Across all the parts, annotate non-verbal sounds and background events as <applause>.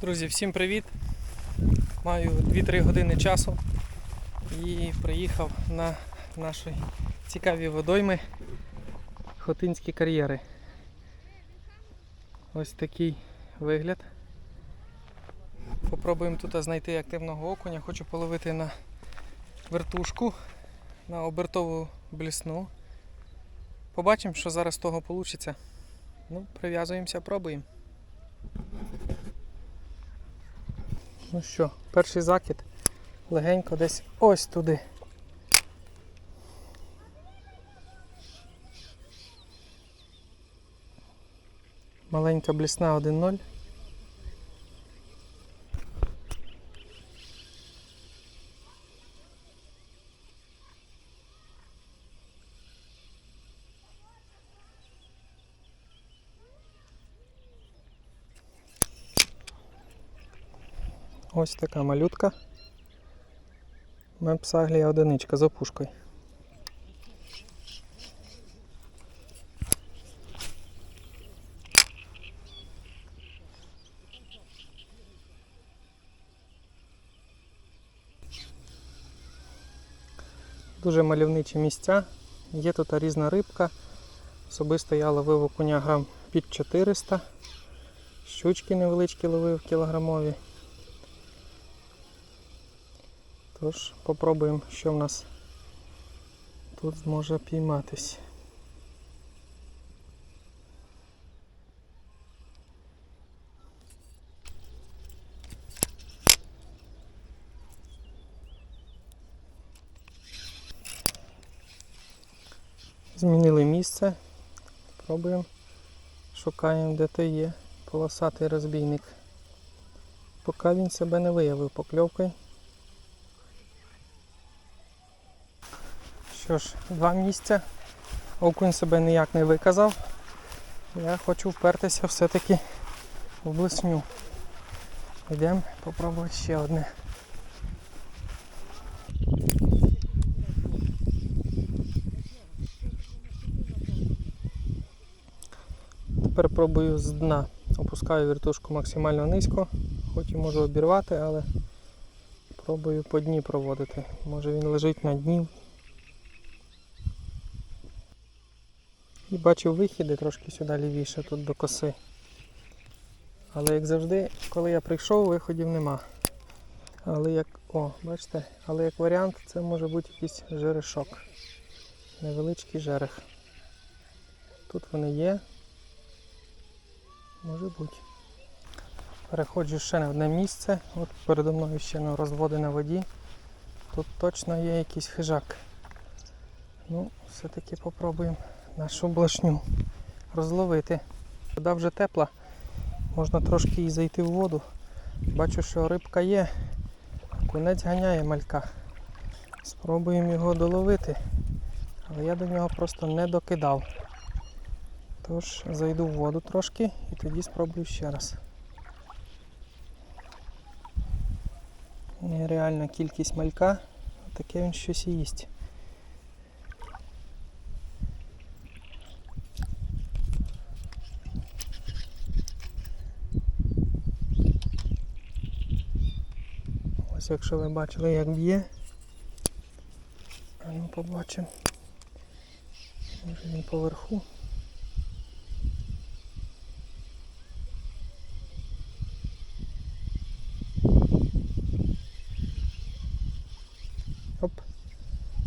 Друзі, всім привіт! Маю 2-3 години часу і приїхав на наші цікаві водойми Хотинські кар'єри. Ось такий вигляд. Попробуємо тут знайти активного окуня. Хочу половити на вертушку, на обертову блісну. Побачимо, що зараз з того вийде. Ну, прив'язуємося, пробуємо. Ну що, перший закид легенько десь ось туди. Маленька блісна 1-0. Ось така малютка. Мепсаглія одиничка з опушкою. Дуже мальовничі місця. Є тут різна рибка. Особисто я ловив окуня грам під 400. Щучки невеличкі ловив кілограмові. Тож, попробуємо, що в нас тут зможе пійматись. Змінили місце. Пробуємо. Шукаємо, де то є полосатий розбійник. Поки він себе не виявив покльовкою. Що ж, два місця. Окунь себе ніяк не виказав. Я хочу впертися все-таки в блесню. Йдемо попробувати ще одне. Тепер пробую з дна. Опускаю вертушку максимально низько, хоч і можу обірвати, але пробую по дні проводити. Може він лежить на дні, І бачив вихіди трошки сюди лівіше, тут до коси. Але як завжди, коли я прийшов, виходів нема. Але як... О, бачите, але як варіант це може бути якийсь жерешок. Невеличкий жерех. Тут вони є. Може бути. Переходжу ще на одне місце. От передо мною ще на розводи на воді. Тут точно є якийсь хижак. Ну, все-таки попробуємо нашу блошню розловити. Вода вже тепла, можна трошки і зайти в воду. Бачу, що рибка є, кунець ганяє малька. Спробуємо його доловити, але я до нього просто не докидав. Тож зайду в воду трошки і тоді спробую ще раз. Нереальна кількість малька, таке він щось і їсть. Ось якщо ви бачили як б'є. А ну побачимо. Може він поверху. Оп.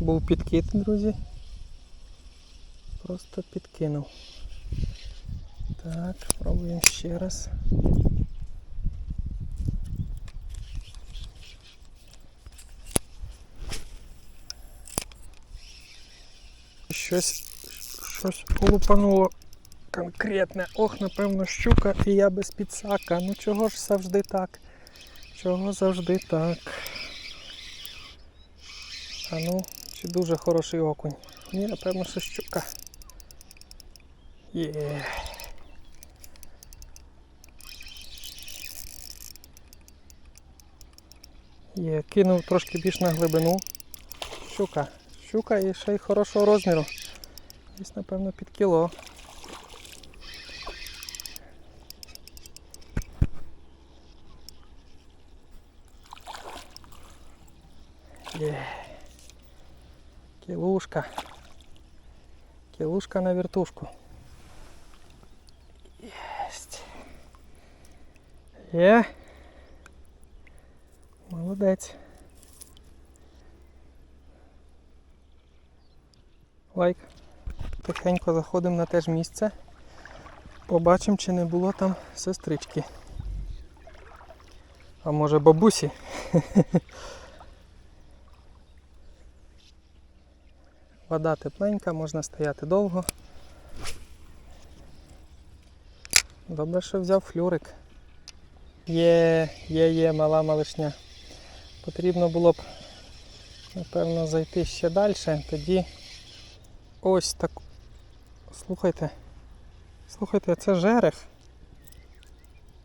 Був підкид, друзі. Просто підкинув. Так, пробуємо ще раз. Щось, щось лупануло конкретне. Ох, напевно, щука і я без підсака. Ну чого ж завжди так? Чого завжди так? А ну, чи дуже хороший окунь? Ні, напевно, що щука. Є. Є, кинув трошки більш на глибину. Щука. щука і ще й хорошого розміру. Десь, напевно, під кіло. Є. Кілушка. Кілушка на вертушку. Єсть. Є. Молодець. Лайк. Тихенько заходимо на те ж місце. Побачимо, чи не було там сестрички. А може бабусі? <laughs> Вода тепленька, можна стояти довго. Добре, що взяв флюрик. Є, є, є, мала малишня. Потрібно було б, напевно, зайти ще далі, тоді ось так. Слухайте. Слухайте, це жерех.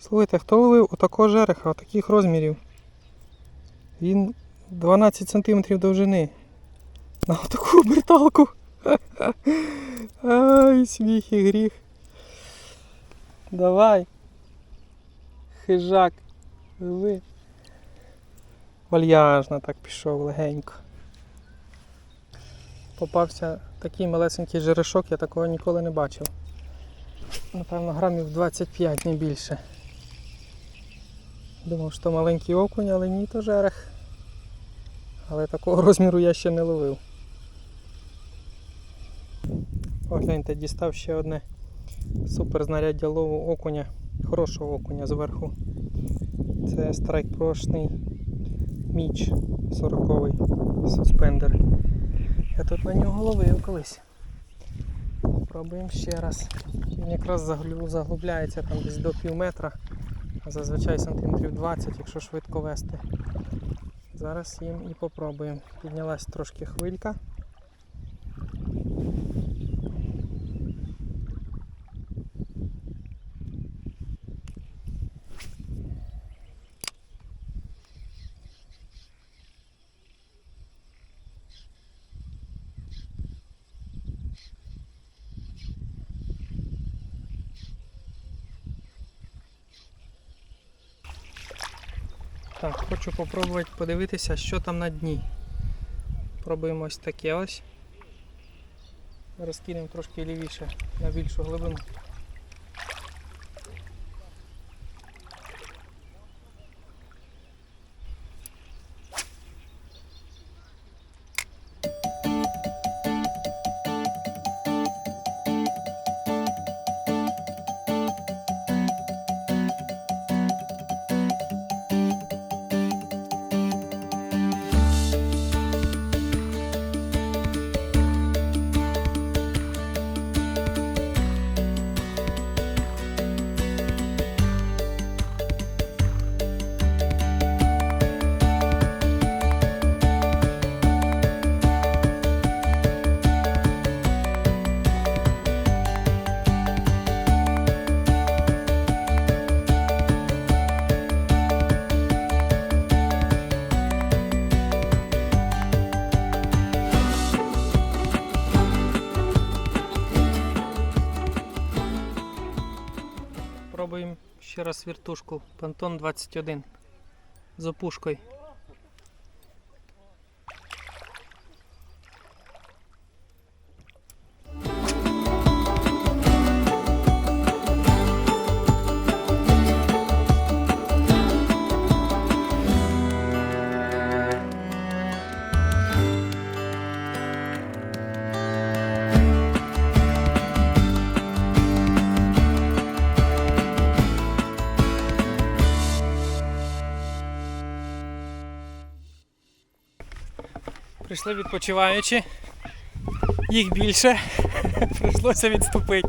Слухайте, хто ловив отакого жереха, отаких розмірів? Він 12 см довжини. На отаку оберталку. <laughs> Ай, сміх і гріх. Давай. Хижак. Вальяжно так пішов легенько. Попався такий малесенький жерешок, я такого ніколи не бачив. Напевно, грамів 25, не більше. Думав, що маленький окунь, але ні, то жерех. Але такого <laughs> розміру я ще не ловив. Погляньте, дістав ще одне супер знаряддя лову окуня, хорошого окуня зверху. Це страйк-прошний міч 40-й суспендер. Я тут на нього ловив колись. Пробуємо ще раз. Він якраз заглубляється там десь до пів метра, а зазвичай сантиметрів 20, якщо швидко вести. Зараз їм і попробуємо. Піднялась трошки хвилька. Так, хочу попробувати подивитися, що там на дні. Пробуємо ось таке ось. Розкинемо трошки лівіше на більшу глибину. Пробуємо ще раз віртушку Пантон 21 з опушкою. Прийшли відпочиваючи. Їх більше. <laughs> Прийшлося відступити.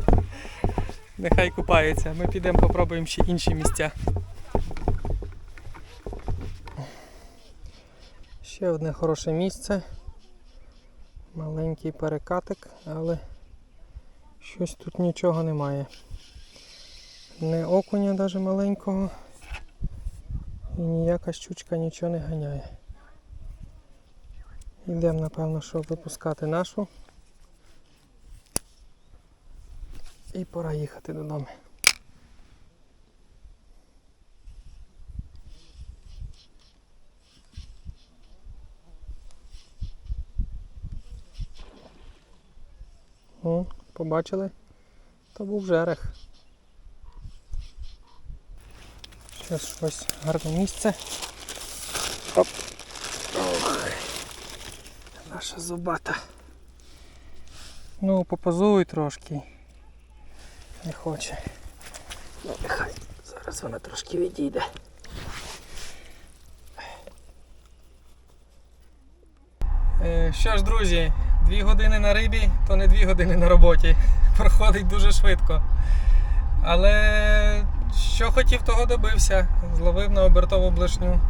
Нехай купаються. Ми підемо попробуємо ще інші місця. Ще одне хороше місце. Маленький перекатик, але щось тут нічого немає. Не окуня навіть маленького. І ніяка щучка нічого не ганяє. Йдемо, напевно, щоб випускати нашу. І пора їхати додому. О, побачили? То був жерех. Зараз ось гарне місце. Оп. Наша зубата. Ну, попозуй трошки. Не хоче. Ну, нехай. Зараз вона трошки відійде. Е, Що ж, друзі, дві години на рибі, то не дві години на роботі. <laughs> Проходить дуже швидко. Але що хотів, того добився. Зловив на обертову блишню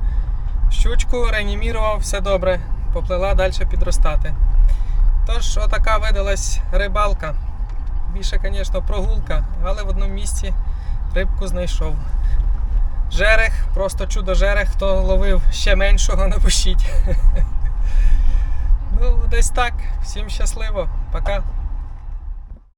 щучку, реанімірував, все добре, поплила далі підростати. Тож, отака видалась рибалка. Більше, звісно, прогулка, але в одному місці рибку знайшов. Жерех, просто чудо жерех, хто ловив ще меншого, <laughs> напишіть. Ну, десь так. Всім щасливо. Пока.